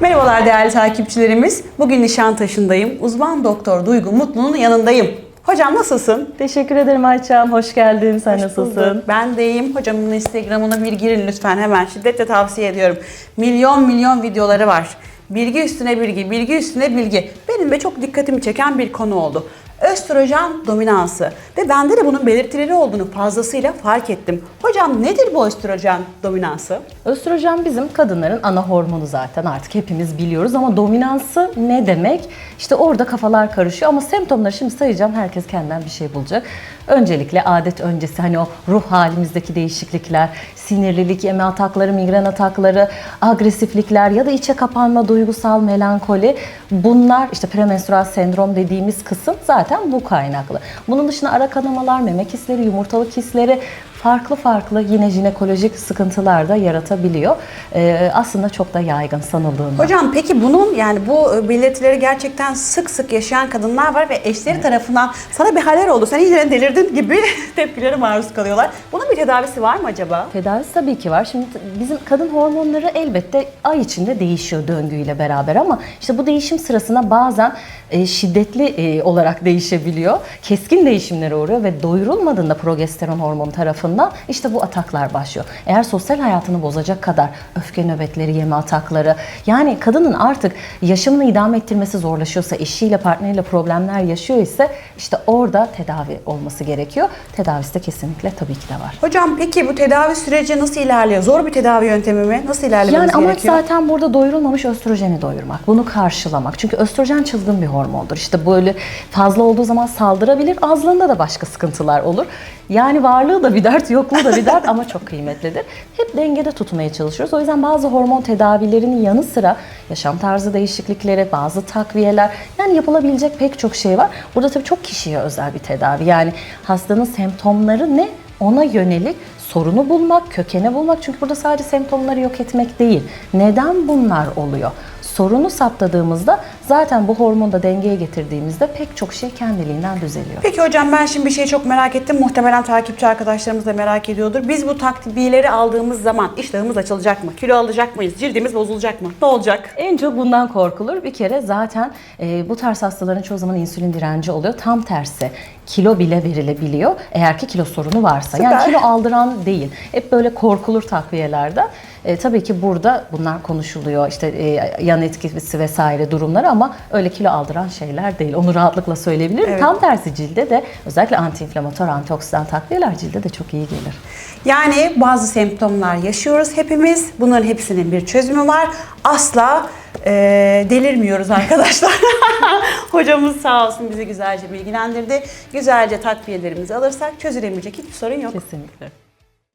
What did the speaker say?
Merhabalar değerli takipçilerimiz. Bugün Nişantaşı'ndayım. Uzman doktor Duygu Mutlu'nun yanındayım. Hocam nasılsın? Teşekkür ederim Ayça'm. Hoş geldin. Sen nasılsın? Ben de iyiyim. Hocamın Instagram'ına bir girin lütfen hemen şiddetle tavsiye ediyorum. Milyon milyon videoları var. Bilgi üstüne bilgi, bilgi üstüne bilgi. Benim de çok dikkatimi çeken bir konu oldu. Östrojen dominansı ve bende de bunun belirtileri olduğunu fazlasıyla fark ettim. Hocam nedir bu östrojen dominansı? Östrojen bizim kadınların ana hormonu zaten artık hepimiz biliyoruz ama dominansı ne demek? İşte orada kafalar karışıyor ama semptomları şimdi sayacağım herkes kendinden bir şey bulacak. Öncelikle adet öncesi hani o ruh halimizdeki değişiklikler, sinirlilik, yeme atakları, migren atakları, agresiflikler ya da içe kapanma, duygusal melankoli bunlar işte premenstrüel sendrom dediğimiz kısım zaten bu kaynaklı. Bunun dışında ara kanamalar, meme kisleri, yumurtalık hisleri farklı farklı yine jinekolojik sıkıntılar da yaratabiliyor. Ee, aslında çok da yaygın sanıldığında. Hocam peki bunun yani bu e, belirtileri gerçekten sık sık yaşayan kadınlar var ve eşleri tarafından sana bir haller oldu, sen iyice delirdin gibi tepkilere maruz kalıyorlar. Bunun bir tedavisi var mı acaba? Tedavisi tabii ki var. Şimdi bizim kadın hormonları elbette ay içinde değişiyor döngüyle beraber ama işte bu değişim sırasında bazen e, şiddetli e, olarak değişebiliyor. Keskin değişimlere uğruyor ve doyurulmadığında progesteron hormonu tarafından işte bu ataklar başlıyor. Eğer sosyal hayatını bozacak kadar öfke nöbetleri, yeme atakları yani kadının artık yaşamını idame ettirmesi zorlaşıyorsa, eşiyle, partneriyle problemler yaşıyor ise işte orada tedavi olması gerekiyor. Tedavisi de kesinlikle tabii ki de var. Hocam peki bu tedavi süreci nasıl ilerliyor? Zor bir tedavi yöntemi mi? Nasıl ilerlememiz Yani amaç gerekiyor? zaten burada doyurulmamış östrojeni doyurmak. Bunu karşılamak. Çünkü östrojen çılgın bir hormondur. İşte böyle fazla olduğu zaman saldırabilir. Azlığında da başka sıkıntılar olur. Yani varlığı da bir dert, yokluğu da bir dert ama çok kıymetlidir. Hep dengede tutmaya çalışıyoruz. O yüzden bazı hormon tedavilerinin yanı sıra yaşam tarzı değişiklikleri, bazı takviyeler yani yapılabilecek pek çok şey var. Burada tabii çok kişiye özel bir tedavi. Yani hastanın semptomları ne? Ona yönelik sorunu bulmak, kökeni bulmak. Çünkü burada sadece semptomları yok etmek değil. Neden bunlar oluyor? Sorunu saptadığımızda zaten bu hormonu da dengeye getirdiğimizde pek çok şey kendiliğinden düzeliyor. Peki hocam ben şimdi bir şeyi çok merak ettim. Muhtemelen takipçi arkadaşlarımız da merak ediyordur. Biz bu takviyeleri aldığımız zaman iştahımız açılacak mı? Kilo alacak mıyız? Cildimiz bozulacak mı? Ne olacak? En çok bundan korkulur. Bir kere zaten e, bu tarz hastaların çoğu zaman insülin direnci oluyor. Tam tersi kilo bile verilebiliyor. Eğer ki kilo sorunu varsa. Yani Süper. kilo aldıran değil. Hep böyle korkulur takviyelerde. E, tabii ki burada bunlar konuşuluyor. İşte e, yan etkisi vesaire durumları ama öyle kilo aldıran şeyler değil. Onu rahatlıkla söyleyebilirim. Evet. Tam tersi cilde de özellikle antiinflamatuar, antioksidan takviyeler cilde de çok iyi gelir. Yani bazı semptomlar yaşıyoruz hepimiz. Bunların hepsinin bir çözümü var. Asla e, delirmiyoruz arkadaşlar. Hocamız sağ olsun bizi güzelce bilgilendirdi. Güzelce takviyelerimizi alırsak çözülemeyecek hiçbir sorun yok. Kesinlikle.